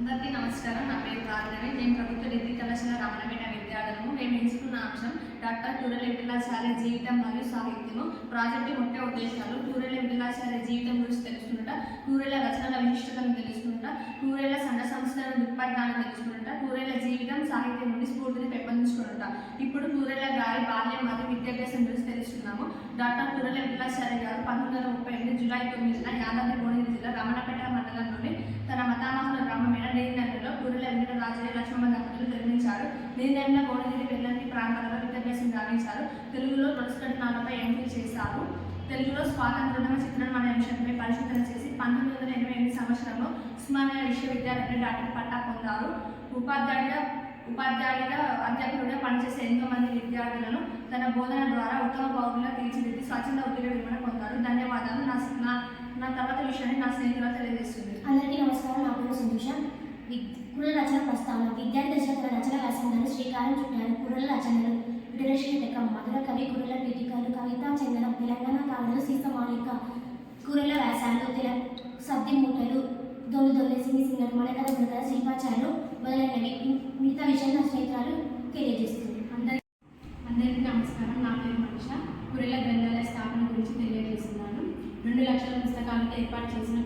అందరికీ నమస్కారం. నా పేరు భార్గవి. నేను ప్రభుత్వ డిగ్రీ కళాశాల రామనపేట విద్యార్థులను మేము ఎంచుకున్న అంశం డాక్టర్ టూరల్ వెంకటాచార్య జీవితం మరియు సాహిత్యము. ప్రాజెక్టు ముఖ్య ఉద్దేశాలు టూరెల వెంకటాచార్య జీవితం గురించి తెలుసుకుంటా టూరెల రచనల విశిష్టతను తెలుసుకుంట టూరెల సంఘ సంస్థల దృక్పథాన్ని తెలుసుకుంటా టూరెల జీవితం సాహిత్యం నుండి స్ఫూర్తిని పెంపొందించుకుంటా ఇప్పుడు టూరెల గారి బాల్యం మరియు విద్యాభ్యాసం గురించి తెలుసుకున్నాము డాక్టర్ టూరెల వెంకటాచార్య గారు పంతొమ్మిది వందల ముప్పై ఎనిమిది జూలై తొమ్మిదిన యాదాద్రి భువనగిరి జిల్లా రమణపేట మండలంలోని తన మతామహుల గ్రామమైన నీరినందులో పూర్వల వెంకటరాజయ్య లక్ష్మణ దంపతులు జన్మించారు. నీరినంద భువనగిరి వెల్లంటి ప్రాంతాలలో విద్యాభ్యాసం గావించారు. తెలుగులో తొలసికట్నాలపై ఎంపీ చేశారు. తెలుగులో స్వాతంత్రోద్యమ చిత్రం అనే అంశంపై పరిశోధన చేసి పంతొమ్మిది వందల ఎనభై ఎనిమిది సంవత్సరంలో ఉస్మానియా విశ్వవిద్యాలయంలో డాక్టర్ పట్టా పొందారు. ఉపాధ్యాయుడిగా ఉపాధ్యాయుడిగా అధ్యాపకుడిగా పనిచేసే ఎంతో మంది విద్యార్థులను తన బోధన ద్వారా ఉత్తమ పౌరులుగా తీర్చిదిద్ది స్వచ్ఛంద ఉద్యోగ విరమణ పొందారు. ధన్యవాదాలు. నా నా నా తర్వాత విషయాన్ని నా స్నేహితులు తెలియజేస్తుంది. అందరికీ నమస్కారం. నా పేరు సంతోష. కుర్ర రచన ప్రస్తావన. విద్యార్థి దశ తన రచన వ్యాసంగాన్ని శ్రీకారం చుట్టారు. కుర్రల రచనలు. విడరేషన్ మధుర కవి కుర్రల పీఠికలు కవితా చందనం తెలంగాణ కాలంలో సీసమాలిక కుర్రల వ్యాసాలు తెల సద్ది మూటలు దొల్లు దొల్లేసింది సింగి సింగర్ మృగల శిల్పాచారాలు మొదలైనవి మిగతా విషయాలు నా స్నేహితురాలు తెలియజేస్తుంది. అందరి అందరికీ నమస్కారం. నా పేరు మనిష. కురెల గ్రంథాలయ స్థాపన గురించి తెలియజేస్తున్నాను. రెండు లక్షల పుస్తకాలకు ఏర్పాటు చేసిన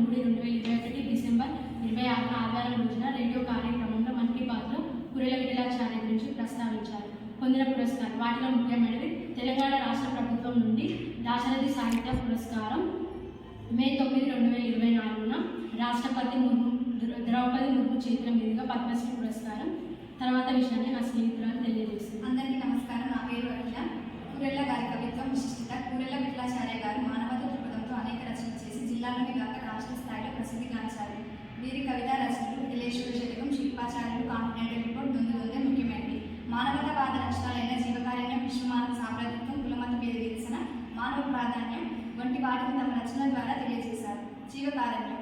మూడు రెండు వేల ఇరవై ఒకటి డిసెంబర్ ఇరవై ఆరున ఆదివారం రోజున రేడియో కార్యక్రమంలో మన్ కీ బాత్లో కురెల విఠలాచార్య గురించి ప్రస్తావించారు. పొందిన పురస్కారం వాటిలో ముఖ్యమైనది తెలంగాణ రాష్ట్ర ప్రభుత్వం నుండి దాశరథి సాహిత్య పురస్కారం మే తొమ్మిది రెండు వేల ఇరవై నాలుగున రాష్ట్రపతి ముర్ము ద్రౌపది ముర్ము చేతుల మీదుగా పద్మశ్రీ పురస్కారం తర్వాత విషయాన్ని నా స్నేహితురాలు తెలియజేస్తుంది అందరికీ నమస్కారం. నా పేరు అఖిల కురెల గారి కవిత్వం విశిష్టత కూరెళ్ళ విఠలాచార్య గారు మానవత దృక్పథంతో అనేక రచనలు చేసి జిల్లాలోని కాక రాష్ట్ర ప్రసిద్ధిగాంచారు వీరి కవితా రచనలు విలేశ్వర శతకం శిల్పాచార్యులు కాంటినెంటల్ రిపోర్ట్ దొంగ దొంగ ముఖ్యమైనవి. మానవతావాద రచనలైన జీవకార్యం విశ్వమానవ సాంప్రదాయం కులమత పేరు విరసన మానవ ప్రాధాన్యం వంటి వాటిని తమ రచనల ద్వారా తెలియజేశారు. జీవకారణ్యం.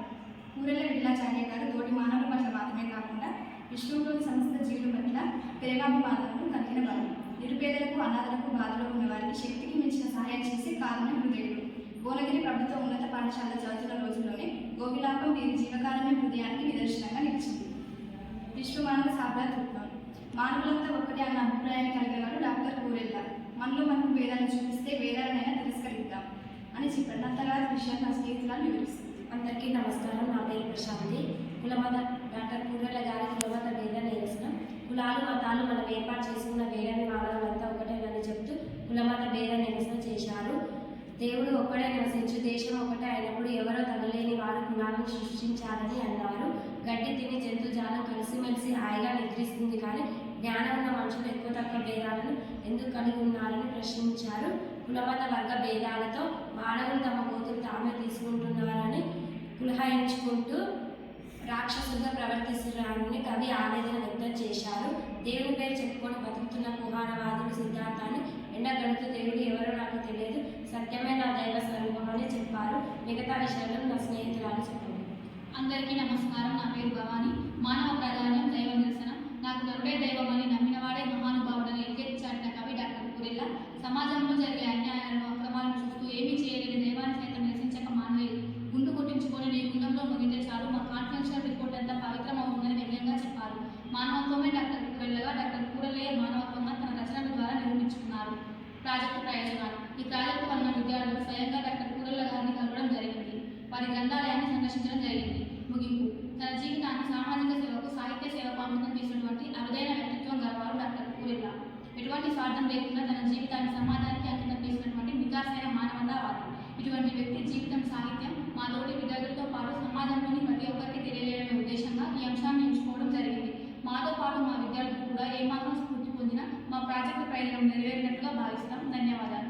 కూరల విఠలాచార్య గారు తోటి మానవుల పట్ల మాత్రమే కాకుండా విశ్వంలోని సంస్థ జీవుల పట్ల ప్రేమాభిమానాలను కలిగిన వారు. నిరుపేదలకు అనాథలకు బాధలో ఉన్న వారికి శక్తికి మించిన సహాయం చేసి కారణం హృదయుడు భువనగిరి ప్రభుత్వ ఉన్నత పాఠశాల చదువుతున్న రోజుల్లోనే గోపిలాపం వీరి జీవకాలమే హృదయానికి నిదర్శనంగా నిలిచింది. విశ్వమానవ సాభ్రాతృత్వం మానవులంతా ఒక్కటే అన్న అభిప్రాయాన్ని కలిగిన వారు డాక్టర్ కూరెళ్ళ మనలో మనకు వేదాలను చూపిస్తే వేదాలనైనా తిరస్కరిద్దాం అని చెప్పాడు. నా తర్వాత విషయాన్ని నా స్నేహితురాలు వివరిస్తుంది. అందరికీ నమస్కారం. నా పేరు ప్రశాంతి. కులమద డాక్టర్ కూరెల్ల గారి. దేవుడు ఒక్కడే నివసించు దేశం ఒకటే అయినప్పుడు ఎవరో తనలేని వారు గుణాలను సృష్టించాలని అన్నారు. గడ్డి తిని జంతుజాలం కలిసిమెలిసి హాయిగా నిద్రిస్తుంది కానీ జ్ఞానం ఉన్న మనుషులు ఎక్కువ తక్కువ భేదాలను ఎందుకు కలిగి ఉన్నారని ప్రశ్నించారు. కులమత వర్గ భేదాలతో మానవులు తమ కోతులు తామే తీసుకుంటున్నారని కులహాయించుకుంటూ రాక్షసుగా ప్రవర్తిస్తున్నారని కవి ఆవేదన వ్యక్తం చేశారు. దేవుని పేరు చెప్పుకొని బతుకుతున్న పురాణవాదులు సిద్ధాంతాన్ని దేవుడు ఎవరో నాకు తెలియదు. సత్యమే నా దైవ స్వరూపం అని చెప్పారు. మిగతా విషయాలను నా స్నేహితురాలు చెప్పండి అందరికీ నమస్కారం. నా పేరు భవాని. మానవ ప్రధానం దైవ నిరసన. నాకు నరుడే దైవం అని నమ్మినవాడే మహానుభావుడని ఎలుగెత్తిచారిన కవి డాక్టర్ కురెల్ల సమాజంలో జరిగే అన్యాయాలను అక్రమాలను చూస్తూ ఏమీ చేయలేని దైవాన్ని సైతం నిరసించక మానలేదు గుండు కొట్టించుకొని నీ గుండంలో ముగితే చాలు. మా కాన్ఫిడెన్షియల్ రిపోర్ట్ అంతా పవిత్రం అవుతుందని వ్యంగ్యంగా చెప్పారు. మానవత్వమే డాక్టర్ కురెల్లగా డాక్టర్ కూరలే మానవత్వంగా తన రచనల ద్వారా నిర్మించుకున్నారు ప్రాజెక్టు ప్రయోజనాలు. ఈ ప్రాజెక్టు వలన విద్యార్థులు స్వయంగా డాక్టర్ కూరల్ల గారిని కలవడం జరిగింది. వారి గ్రంథాలయాన్ని సందర్శించడం జరిగింది. ముగింపు. తన జీవితాన్ని సామాజిక సేవకు సాహిత్య సేవకు అంకితం చేసినటువంటి అరుదైన వ్యక్తిత్వం గలవారు డాక్టర్ కూరెల్ల ఎటువంటి స్వార్థం లేకుండా తన జీవితాన్ని సమాజానికి అంకితం చేసినటువంటి నికాసైన మానవతావాది ఇటువంటి వ్యక్తి జీవితం సాహిత్యం మా తోటి విద్యార్థులతో పాటు సమాజంలోని ప్రతి ఒక్కరికి తెలియజేయడమే ఉద్దేశంగా ఈ అంశాన్ని ఎంచుకోవడం జరిగింది. మాతో పాటు మా విద్యార్థులు కూడా ఏమాత్రం స్ఫూర్తి మా ప్రాజెక్టు ప్రయోజనం నెరవేరినట్లుగా భావిస్తాం ధన్యవాదాలు.